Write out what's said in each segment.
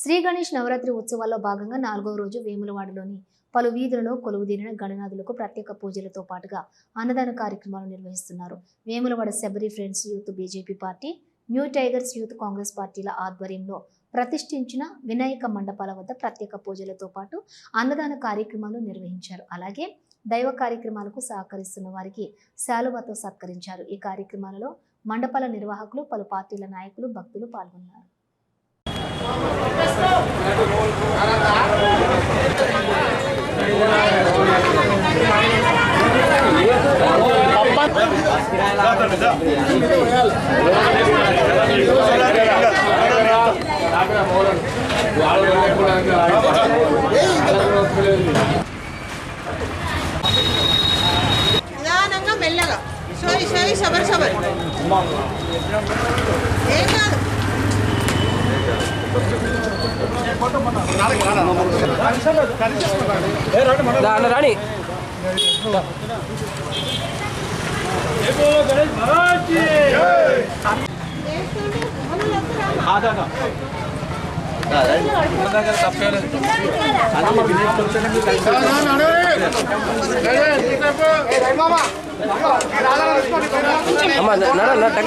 శ్రీ గణేష్ నవరాత్రి ఉత్సవాల్లో భాగంగా నాలుగవ రోజు వేములవాడలోని పలు వీధులలో కొలువుదీరిన గణనాథులకు ప్రత్యేక పూజలతో పాటుగా అన్నదాన కార్యక్రమాలు నిర్వహిస్తున్నారు. Vemulawada Sabari friends youth BJP party new tigers youth Congress పార్టీల ఆధ్వర్యంలో ప్రతిష్ఠించిన వినాయక మండపాల వద్ద ప్రత్యేక పూజలతో పాటు అన్నదాన కార్యక్రమాలు నిర్వహించారు. అలాగే దైవ కార్యక్రమాలకు సహకరిస్తున్న వారికి శాలువతో సత్కరించారు. ఈ కార్యక్రమాలలో మండపాల నిర్వాహకులు పలు పార్టీల నాయకులు భక్తులు పాల్గొన్నారు. నిదానంగా మెల్లగా. సోయి సోయి సబర్ సబర్. ఏం కాదు. అన్న రాణి అమ్మా మొదలు ఎత్తురా. నడ నడ టక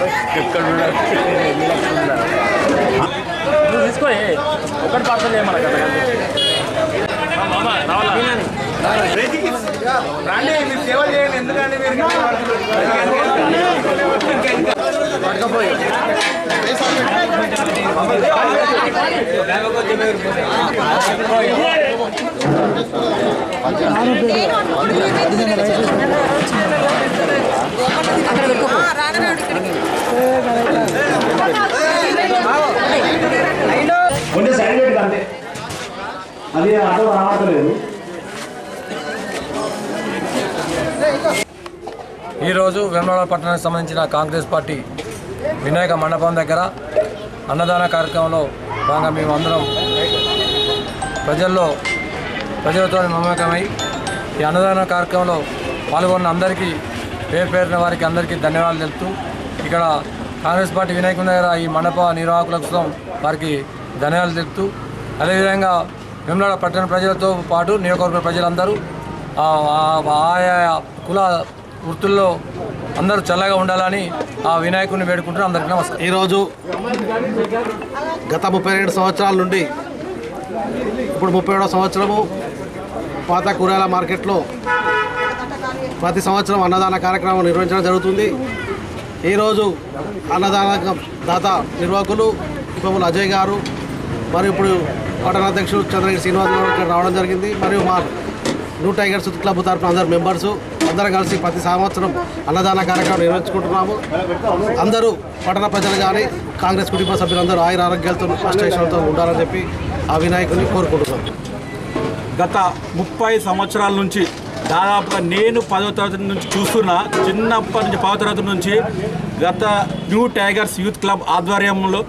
మీరు నువ్వు తీసుకో ఒకటి పార్సల్ చేయమన్నా కదా రండి మీరు సేవలు చేయండి ఎందుకంటే మీరు ఉంటే సైడ్ అంతే. అది అర్థం రావట్లేదు. ఈరోజు వేమనాడ పట్టణానికి సంబంధించిన కాంగ్రెస్ పార్టీ వినాయక మండపం దగ్గర అన్నదాన కార్యక్రమంలో భాగంగా మేము అందరం ప్రజల్లో ప్రజలతో మమేకమై ఈ అన్నదాన కార్యక్రమంలో పాల్గొన్న అందరికీ పేరు పేరున వారికి అందరికీ ధన్యవాదాలు తెలుపుతూ ఇక్కడ కాంగ్రెస్ పార్టీ వినాయకుని దగ్గర ఈ మండప నిర్వాహకుల కోసం వారికి ధన్యవాదాలు తెలుపుతూ అదేవిధంగా వేమనాడ పట్టణ ప్రజలతో పాటు నియోజకవర్గ ప్రజలందరూ ఆ- ఆయా కుల వృత్తుల్లో అందరూ చల్లగా ఉండాలని ఆ వినాయకుడిని వేడుకుంటూ అందరికీ నమస్కారం. ఈరోజు గత ముప్పై రెండు సంవత్సరాల నుండి ఇప్పుడు ముప్పై ఏడవ సంవత్సరము పాత కూరగాయల మార్కెట్లో ప్రతి సంవత్సరం అన్నదాన కార్యక్రమం నిర్వహించడం జరుగుతుంది. ఈరోజు అన్నదాన దాత నిర్వాహకులు ఇప్పములు అజయ్ గారు మరియు ఇప్పుడు పట్టణాధ్యక్షుడు చంద్రగిరి శ్రీనివాస్ గారు ఇక్కడ రావడం జరిగింది. మరియు మా న్యూ టైగర్స్ క్లబ్ తరఫున అందరు మెంబర్స్ అందరం కలిసి ప్రతి సంవత్సరం అన్నదాన కార్యక్రమం నిర్వహించుకుంటున్నాము. అందరూ పట్టణ ప్రజలు కానీ కాంగ్రెస్ కుటుంబ సభ్యులందరూ ఆయుర ఆరోగ్యాలతో అష్టైశ్వర్యంతో ఉండాలని చెప్పి ఆ వినాయకుడిని కోరుకుంటున్నాం. గత ముప్పై సంవత్సరాల నుంచి దాదాపుగా నేను పదో తరగతి నుంచి చూస్తున్నా. చిన్నప్పటి నుంచి పదో తరగతి నుంచి గత న్యూ టైగర్స్ యూత్ క్లబ్ ఆధ్వర్యంలో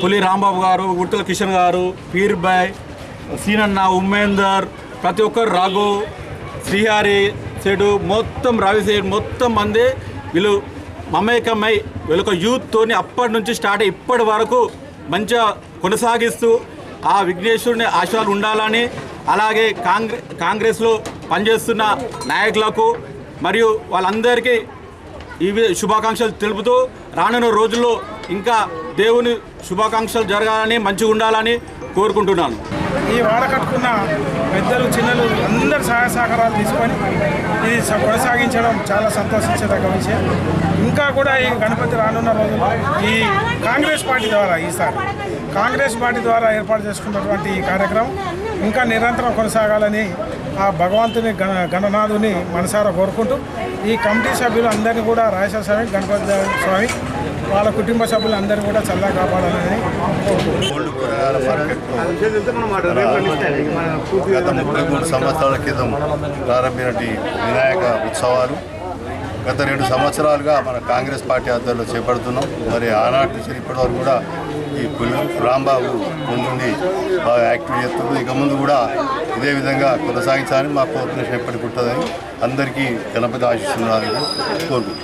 పులి రాంబాబు గారు గుట్టల కిషన్ గారు పీర్బాయ్ సీనన్న ఉమేందర్ ప్రతి ఒక్కరు రఘు శ్రీహారి సేటు మొత్తం రవి సెడ్ మొత్తం మంది వీళ్ళు మమేకమై వీళ్ళొక యూత్తోని అప్పటి నుంచి స్టార్ట్ అయ్యి ఇప్పటి వరకు మంచిగా కొనసాగిస్తూ ఆ విఘ్నేశ్వరుని ఆశయాలు ఉండాలని అలాగే కాంగ్రె కాంగ్రెస్లో పనిచేస్తున్న నాయకులకు మరియు వాళ్ళందరికీ ఈ శుభాకాంక్షలు తెలుపుతూ రానున్న రోజుల్లో ఇంకా దేవుని శుభాకాంక్షలు జరగాలని మంచిగా ఉండాలని కోరుకుంటున్నాను. ఈ వాడ కట్టుకున్న పెద్దలు చిన్నలు అందరి సహాయ సహకారాలు తీసుకొని ఇది స- కొనసాగించడం చాలా సంతోషించదగ్గ విషయం. ఇంకా కూడా ఈ గణపతి రానున్న రోజుల్లో ఈ కాంగ్రెస్ పార్టీ ద్వారా ఈసారి కాంగ్రెస్ పార్టీ ద్వారా ఏర్పాటు చేసుకున్నటువంటి ఈ కార్యక్రమం ఇంకా నిరంతరం కొనసాగాలని ఆ భగవంతుని గణ గణనాథుని మనసారా కోరుకుంటూ ఈ కమిటీ సభ్యులు అందరినీ కూడా రాజశేఖర స్వామి గణపతి స్వామి వాళ్ళ కుటుంబ సభ్యులు అందరూ కూడా చల్లగా కాపాడాలని గత ముప్పై మూడు సంవత్సరాల క్రితం ప్రారంభమైన వినాయక ఉత్సవాలు గత రెండు సంవత్సరాలుగా మన కాంగ్రెస్ పార్టీ ఆధ్వర్యంలో చేపడుతున్నాం. మరి ఆనాటి నుంచి ఇప్పటి వరకు కూడా ఈ పులి రాంబాబు ముందుండి బాగా యాక్టివ్ చేస్తుంది ఇక ముందు కూడా ఇదే విధంగా కొనసాగించాలని మా కోరుకునే ఎప్పటికి ఉంటుందని అందరికీ గణపతి ఆశిస్తున్నారని కోరుకుంటున్నాను